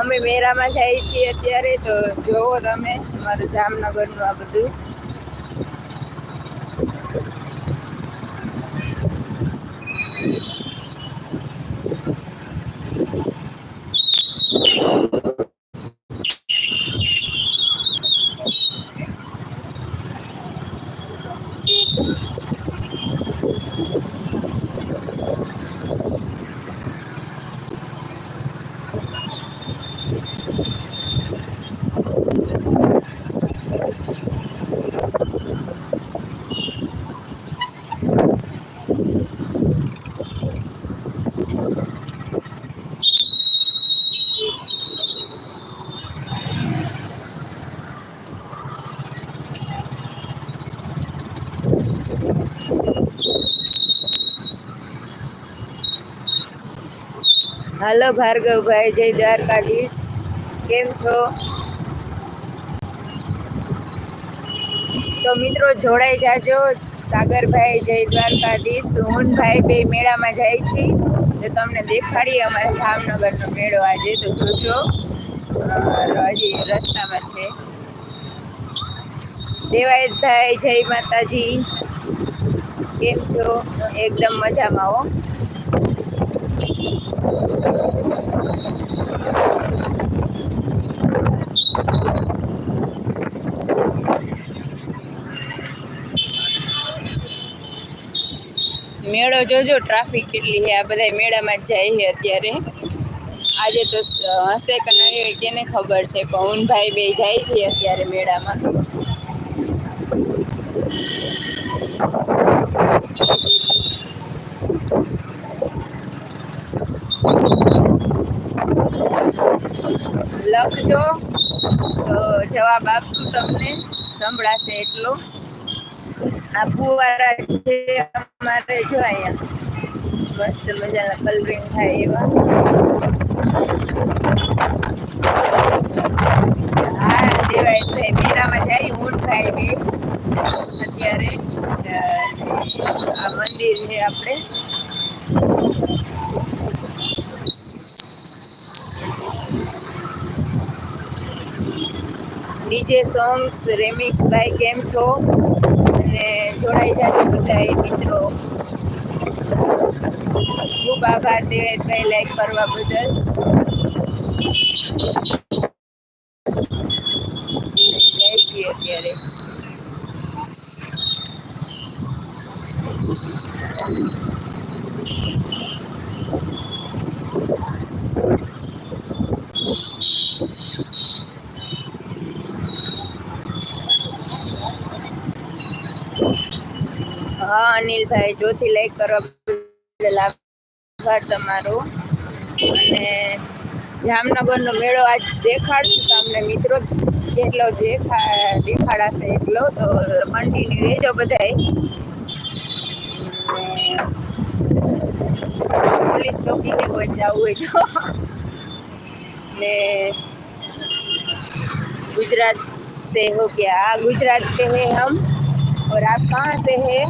અમે મેરામાં જઈએ છીએ અત્યારે તો જોવો તમે અમારું જામનગરનું આ બધું. હાલો ભાર્ગવભાઈ, જય દ્વારકાધીશ. કેમ છો? તો મિત્રો જોડાઈ જાજો. સાગરભાઈ, જય દ્વારકાધીશ. રોહનભાઈ બે મેળામાં જાય છે. તો તમને દેખાડીએ, અમારા જામનગરનો મેળો આજે, તો જોજો. હજી રસ્તામાં છે. દેવાયતભાઈ, જય માતાજી. કેમ છો? એકદમ મજામાં હો. મેળો જોજો ટ્રાફિક કેટલી છે, આ બધા મેળામાં જ જાય છે અત્યારે. આજે તો હશે કે નહીં હોય કેને ખબર છે પવનભાઈ બે જાય છે અત્યારે મેળામાં. લખજો, તો જવાબ આપશું તમને. સંભળાશે એટલો. આ ફુવારા છે, અમારે જો અહીંયા. મસ્ત મજાના કલરિંગ થાય એવા. હા અત્યારે આ મંદિર છે આપણે. ડીજે સોંગ્સ રેમિક્સ ભાઈ, કેમ છો? અને જોડાઈ જાજો બધા મિત્રો. ખૂબ આભાર દેવેશભાઈ લાઈક કરવા બદલ જય છીએ અત્યારે હા અનિલભાઈ જોથી લાઈક કરવા બદલ આભાર તમારો અને જામનગરનો મેળો આજ દેખાડશું તમને મિત્રો જેટલો દેખા દેખાડાશે એટલો તો કન્ટિન્યુ રહેજો બધાય પોલીસ ચોકી કે કોઈ જવું હોય તો ને गुजरात से हो गया हाँ गुजरात से है हम और आप कहाँ से है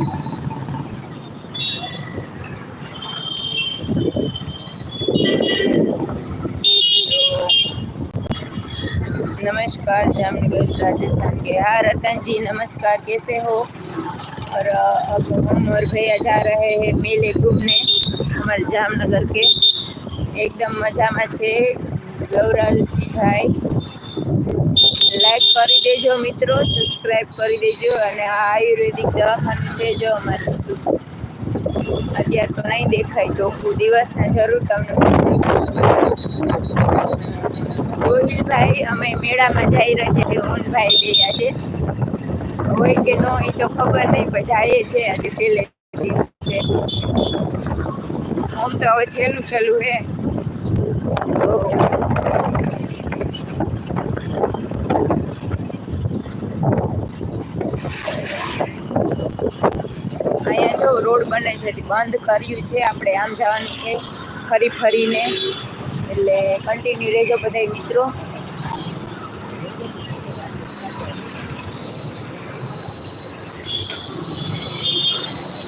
नमस्कार जामनगर राजस्थान के हाँ रतन जी नमस्कार कैसे हो और अब हम और भैया जा रहे हैं मेले घूमने हमारे जामनगर के એકદમ મજામાં છે ગૌરવસિંહભાઈ લાઈક કરી દેજો મિત્રો સબસ્ક્રાઈબ કરી દેજો અને આ આયુર્વેદિક દવાખાનું છે જો અમારે અત્યારે તો નહીં દેખાય ચોખ્ખું દિવસના જરૂર તમને ગોહિલભાઈ અમે મેળામાં જઈ રહ્યા છીએ ઓનભાઈ બે આજે. હોય કે ન હોય તો ખબર નહીં, પણ જઈએ છે આજે પેલે દિવસે. આમ તો હવે છેલ્લું છેલ્લું હે. અહીંયા રોડ બને છે બંધ કર્યું છે. આપણે આમ જવાનું છે, ફરી ફરીને. એટલે કન્ટિન્યુ રહેજો બધા મિત્રો.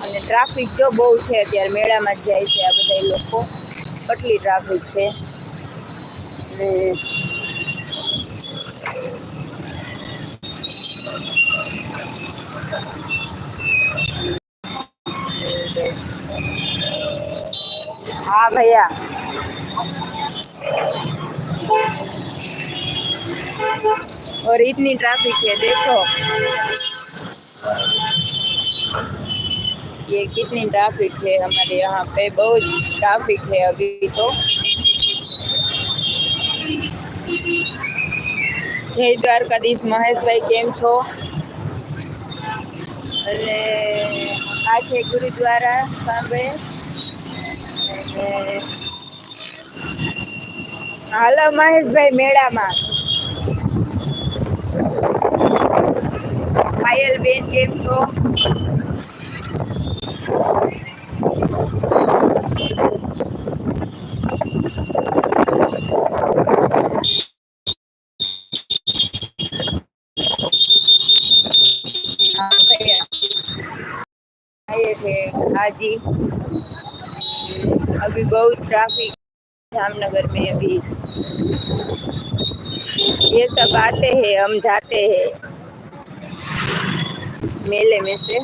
અને ટ્રાફિક જો બહુ છે, અત્યારે મેળામાં જ જાય છે આ બધા લોકો. કેટલી ટ્રાફિક છે. એટલે हाँ भैया और इतनी ट्रैफिक है देखो ये कितनी ट्रैफिक है हमारे यहाँ पे बहुत ट्रैफिक है अभी तो જય દ્વારકાધીશ મહેશભાઈ કેમ છો અને આ છે ગુરુદ્વારા સાંભળે અને હાલો મહેશભાઈ મેળામાં. પાયલ બેન કેમ છો? હાજી. अभी बहुत ट्रैफिक जामनगर में अभी ये सब आते हैं हम जाते हैं मेले में से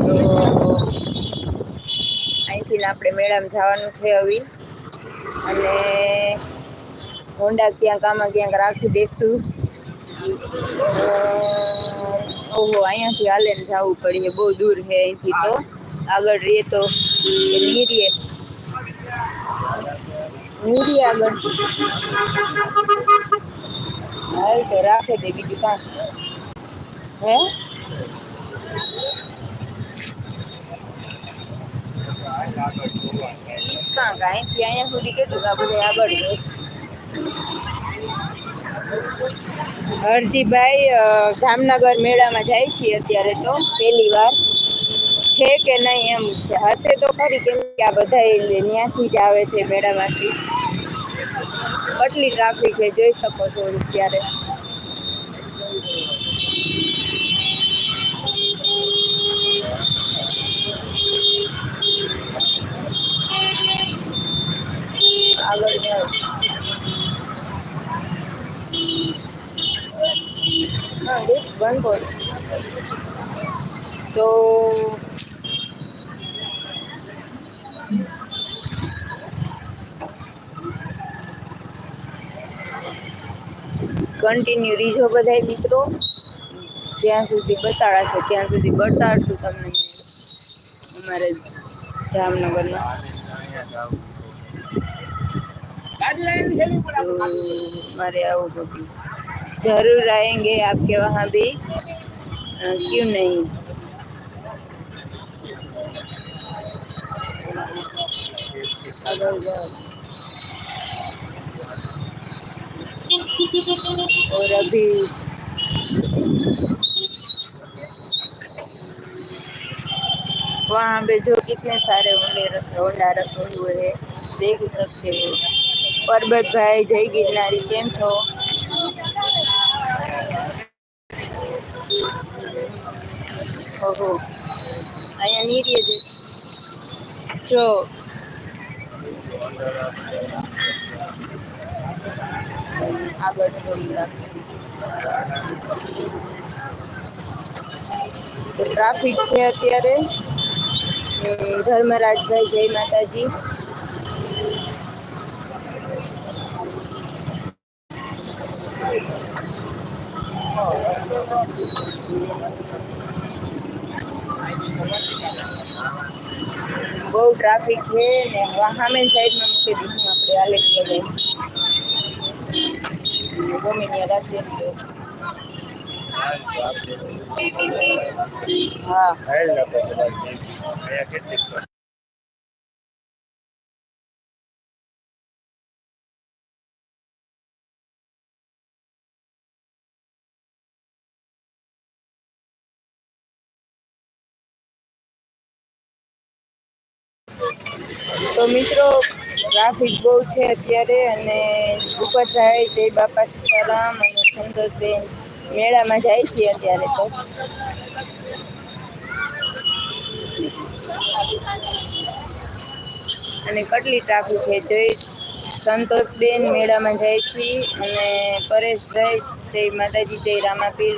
તો અહીંથી ને આપણે મેળામાં જવાનું છે હવે અને હોન્ડા ક્યાંક આમાં ક્યાંક રાખી દઈશું અ, ઓહો, અહીંયાથી હાલે ને જવું પડે બહુ દૂર છે અહીંથી તો. આગળ રહીએ તો કે નીરીએ. નીરીએ આગળ. હાલ તો રાખે દે બીજું કાં હે? ઈ જ કાંક, અહીંથી અહીંયા સુધી કેટલું આ બધે આગળ છે? હરજીભાઈ જામનગર મેળામાં જાય છીએ અત્યારે તો, પહેલી વાર. છે કે નહીં એમ. હશે તો ખરી, કેમ કે આ બધા ત્યાંથી જ આવે છે મેળામાંથી. કેટલી ટ્રાફિક છે, જોઈ શકો છો અત્યારે. બંધ તો કન્ટિન્યુ રીઝો બધા મિત્રો જ્યાં સુધી બતાડા છે ત્યાં સુધી બતાડશું તમને. અમારે જામનગરમાં. મારે આવું બધું. ज़रूर आएँगे आपके वहाँ भी। क्यों नहीं? और अभी वहाँ पे जो कितने सारे होंडा रखे हुए हैं, देख सकते हो। पर्वत भाई, जय गिरनारी, केम छो? ઓહો. અહીંયા નીરીએ છે જો. આગળ થોડી રાખશે તો ટ્રાફિક છે અત્યારે. ધર્મરાજભાઈ જય માતાજી. બહુ ટ્રાફિક છે ને સામે સાઈડમાં મૂકી દીધું આપણે હાલે બધાય ગોમીની રાખીએ હા. તો મિત્રો, ટ્રાફિક બહુ છે અત્યારે અને ઉપર થાય જય બાપા સીતારામ અને સુંદરબેન. મેળામાં જાય છે અત્યારે તો. અને કેટલી ટ્રાફિક છે જય સંતોષબેન મેળામાં જાય છે અને પરેશભાઈ, જય માતાજી, જય રામાપીર.